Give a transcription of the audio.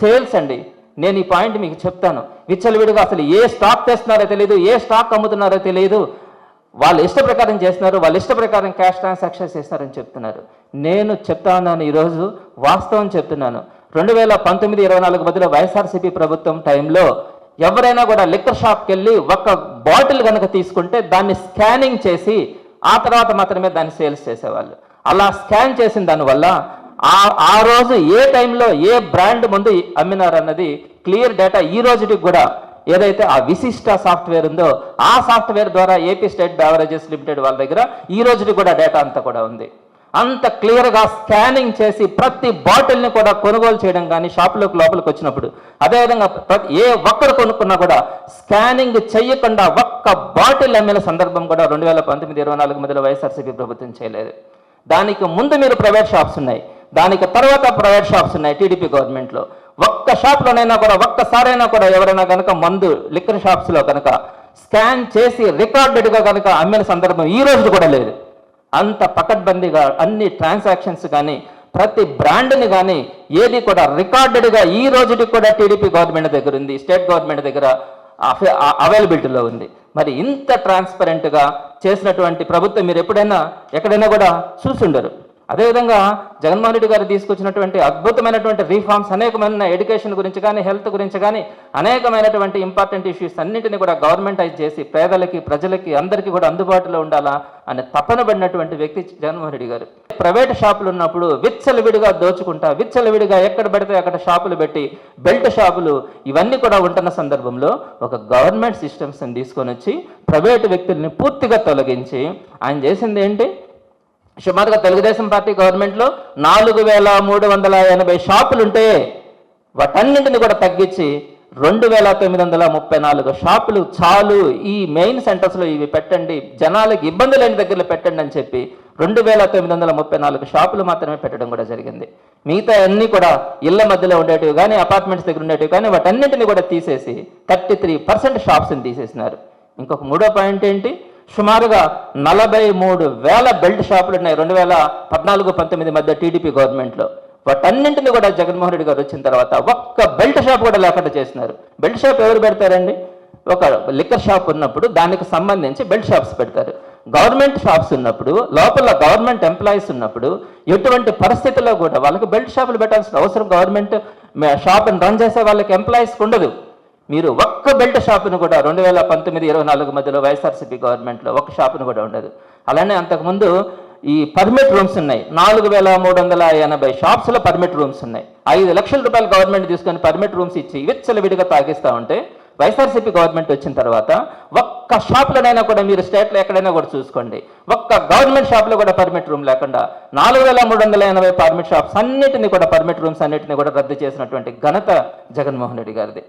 Sales అండి. నేను ఈ పాయింట్ మీకు చెప్తాను. విచ్చలవిడిగా అసలు ఏ స్టాక్ తెస్తున్నారో తెలియదు ఏ స్టాక్ అమ్ముతున్నారో తెలియదు వాళ్ళు ఇష్ట ప్రకారం చేస్తున్నారు వాళ్ళ ఇష్ట ప్రకారం క్యాష్ ట్రాన్సాక్షన్స్ చేస్తున్నారని చెప్తున్నారు. నేను చెప్తా ఉన్నాను ఈరోజు వాస్తవం చెప్తున్నాను. రెండు వేల పంతొమ్మిది ఇరవై నాలుగు మధ్యలో వైఎస్ఆర్సీపీ ప్రభుత్వం టైంలో ఎవరైనా కూడా లిక్కర్ షాప్కి వెళ్ళి ఒక బాటిల్ కనుక తీసుకుంటే దాన్ని స్కానింగ్ చేసి ఆ తర్వాత మాత్రమే దాన్ని సేల్స్ చేసేవాళ్ళు. అలా స్కాన్ చేసిన దానివల్ల ఆ ఆ రోజు ఏ టైంలో ఏ బ్రాండ్ ముందు అమ్మినారు అన్నది క్లియర్ డేటా ఈ రోజుకి కూడా ఏదైతే ఆ విశిష్ట సాఫ్ట్వేర్ ఉందో ఆ సాఫ్ట్వేర్ ద్వారా ఏపీ స్టేట్ బ్యావరేజెస్ లిమిటెడ్ వాళ్ళ దగ్గర ఈ రోజుకి కూడా డేటా అంతా కూడా ఉంది. అంత క్లియర్గా స్కానింగ్ చేసి ప్రతి బాటిల్ని కూడా కొనుగోలు చేయడం కానీ షాపులోకి లోపలికి వచ్చినప్పుడు అదేవిధంగా ప్రతి ఏ ఒక్కరు కొనుక్కున్నా కూడా స్కానింగ్ చేయకుండా ఒక్క బాటిల్ అమ్మిన సందర్భం కూడా రెండు వేల పంతొమ్మిది ఇరవై నాలుగు మధ్యలో వైఎస్ఆర్సీపీ ప్రభుత్వం చేయలేదు. దానికి ముందు మీరు ప్రైవేట్ షాప్స్ ఉన్నాయి. దానికి తర్వాత ప్రైవేట్ షాప్స్ ఉన్నాయి టీడీపీ గవర్నమెంట్లో. ఒక్క షాప్లోనైనా కూడా ఒక్కసారైనా కూడా ఎవరైనా కనుక మందు లిక్కర్ షాప్స్లో కనుక స్కాన్ చేసి రికార్డెడ్గా కనుక అమ్మిన సందర్భం ఈ రోజు కూడా లేదు. అంత పకడ్బందీగా అన్ని ట్రాన్సాక్షన్స్ కానీ ప్రతి బ్రాండ్ని కానీ ఏది కూడా రికార్డెడ్గా ఈ రోజుకి కూడా టీడీపీ గవర్నమెంట్ దగ్గర ఉంది. స్టేట్ గవర్నమెంట్ దగ్గర అవైలబిలిటీలో ఉంది. మరి ఇంత ట్రాన్స్పరెంట్గా చేసినటువంటి ప్రభుత్వం మీరు ఎప్పుడైనా ఎక్కడైనా కూడా చూసుండరు. అదేవిధంగా జగన్మోహన్ రెడ్డి గారు తీసుకొచ్చినటువంటి అద్భుతమైనటువంటి రీఫార్మ్స్ అనేకమైన ఎడ్యుకేషన్ గురించి కానీ హెల్త్ గురించి కానీ అనేకమైనటువంటి ఇంపార్టెంట్ ఇష్యూస్ అన్నింటినీ కూడా గవర్నమెంటైజ్ చేసి పేదలకి ప్రజలకి అందరికీ కూడా అందుబాటులో ఉండాలా అని తపన పడినటువంటి వ్యక్తి జగన్మోహన్ రెడ్డి గారు. ప్రైవేట్ షాపులు ఉన్నప్పుడు విచ్చలవిడిగా దోచుకుంటా విచ్చలవిడిగా ఎక్కడ పడితే అక్కడ షాపులు పెట్టి బెల్ట్ షాపులు ఇవన్నీ కూడా ఉంటున్న సందర్భంలో ఒక గవర్నమెంట్ సిస్టమ్స్ని తీసుకొని వచ్చి ప్రైవేటు వ్యక్తుల్ని పూర్తిగా తొలగించి ఆయన చేసింది ఏంటి? సుమారుగా తెలుగుదేశం పార్టీ గవర్నమెంట్లో నాలుగు వేల మూడు వందల ఎనభై షాపులు ఉంటే వాటన్నింటిని కూడా తగ్గించి రెండు వేల తొమ్మిది వందల ముప్పై నాలుగు షాపులు చాలు. ఈ మెయిన్ సెంటర్స్లో ఇవి పెట్టండి. జనాలకు ఇబ్బంది లేని దగ్గరలో పెట్టండి అని చెప్పి రెండు వేల తొమ్మిది వందల ముప్పై నాలుగు షాపులు మాత్రమే పెట్టడం కూడా జరిగింది. మిగతా అన్నీ కూడా ఇళ్ళ మధ్యలో ఉండేటివి కానీ అపార్ట్మెంట్స్ దగ్గర ఉండేటివి కానీ వాటన్నింటిని కూడా తీసేసి థర్టీ త్రీ పర్సెంట్ షాప్స్ని తీసేసినారు. ఇంకొక మూడో పాయింట్ ఏంటి? సుమారుగా నలభై మూడు వేల బెల్ట్ షాపులు ఉన్నాయి. రెండు వేల పద్నాలుగు పంతొమ్మిది మధ్య టీడీపీ గవర్నమెంట్లో. వాటన్నింటిని కూడా జగన్మోహన్ రెడ్డి గారు వచ్చిన తర్వాత ఒక్క బెల్ట్ షాప్ కూడా లేకుండా చేసినారు. బెల్ట్ షాప్ ఎవరు పెడతారండి? ఒక లిక్కర్ షాప్ ఉన్నప్పుడు దానికి సంబంధించి బెల్ట్ షాప్స్ పెడతారు. గవర్నమెంట్ షాప్స్ ఉన్నప్పుడు లోపల గవర్నమెంట్ ఎంప్లాయీస్ ఉన్నప్పుడు ఎటువంటి పరిస్థితుల్లో కూడా వాళ్ళకి బెల్ట్ షాపులు పెట్టాల్సిన అవసరం గవర్నమెంట్ షాప్ని రన్ చేసే వాళ్ళకి ఎంప్లాయీస్కి ఉండదు. మీరు ఒక్క బెల్ట్ షాపును కూడా రెండు వేల పంతొమ్మిది ఇరవై నాలుగు మధ్యలో వైఎస్ఆర్సీపీ గవర్నమెంట్లో ఒక్క షాపును కూడా ఉండదు. అలానే అంతకుముందు ఈ పర్మిట్ రూమ్స్ ఉన్నాయి. నాలుగు వేల మూడు వందల ఎనభై షాప్స్లో పర్మిట్ రూమ్స్ ఉన్నాయి. ఐదు లక్షల రూపాయలు గవర్నమెంట్ తీసుకొని పర్మిట్ రూమ్స్ ఇచ్చి విచ్చలవిడిగా తాగిస్తూ ఉంటే వైఎస్ఆర్సీపీ గవర్నమెంట్ వచ్చిన తర్వాత ఒక్క షాప్లోనైనా కూడా మీరు స్టేట్లో ఎక్కడైనా కూడా చూసుకోండి. ఒక్క గవర్నమెంట్ షాప్లో కూడా పర్మిట్ రూమ్ లేకుండా నాలుగు వేల మూడు వందల ఎనభై పర్మిట్ షాప్స్ అన్నిటిని కూడా పర్మిట్ రూమ్స్ అన్నిటిని కూడా రద్దు చేసినటువంటి ఘనత జగన్మోహన్ రెడ్డి గారిది.